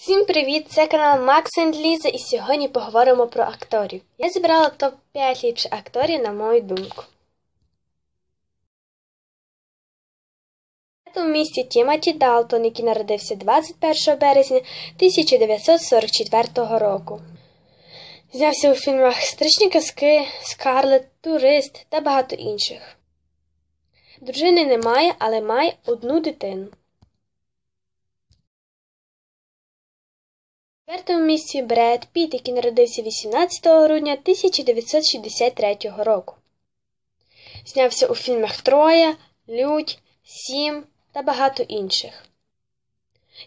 Всім привіт! Це канал Макс Ліза і сьогодні поговоримо про акторів. Я зібрала топ-5 ліпших акторів, на мою думку. У місті Тімоті Далтон, який народився 21 березня 1944 року. Знявся у фільмах Стрічні казки, Скарлет, Турист та багато інших. Дружини немає, але має одну дитину. Четвертому місці Бред Піт, який народився 18 грудня 1963 року. Знявся у фільмах Троя, Людь, Сім та багато інших.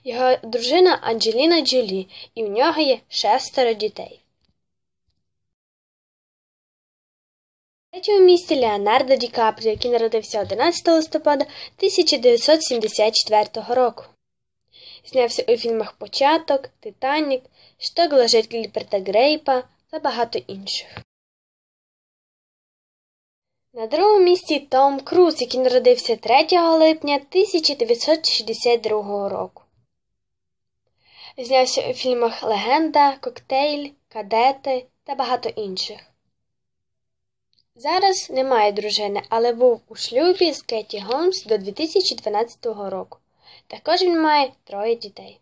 Його дружина Анджеліна Джолі, і в нього є шестеро дітей. В третьому місці Леонардо Ді Капріо, який народився 11 листопада 1974 року. Знявся у фільмах Початок, Титанік, Шток лежить Гільберта Грейпа та багато інших. На другому місці Том Круз, який народився 3 липня 1962 року. Знявся у фільмах Легенда, Коктейль, Кадети та багато інших. Зараз немає дружини, але був у шлюбі з Кеті Голмс до 2012 року. Також він має троє дітей.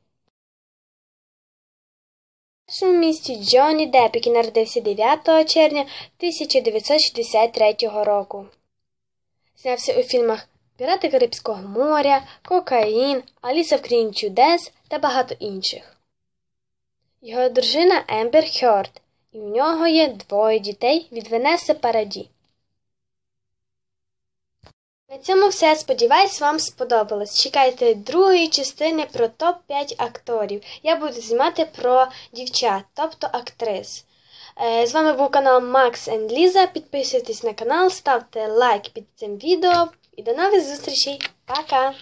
В першому місці Джонні Депп, який народився 9 червня 1963 року. Знявся у фільмах Пірати Карибського моря, Кокаїн, Аліса в країні чудес та багато інших. Його дружина Ембер Хьорд, і в нього є двоє дітей від Венеси Параді. На цьому все. Сподіваюсь, вам сподобалось. Чекайте другої частини про топ-5 акторів. Я буду знімати про дівчат, тобто актрис. З вами був канал Макс and Ліза. Підписуйтесь на канал, ставте лайк під цим відео і до нових зустрічей. Пока!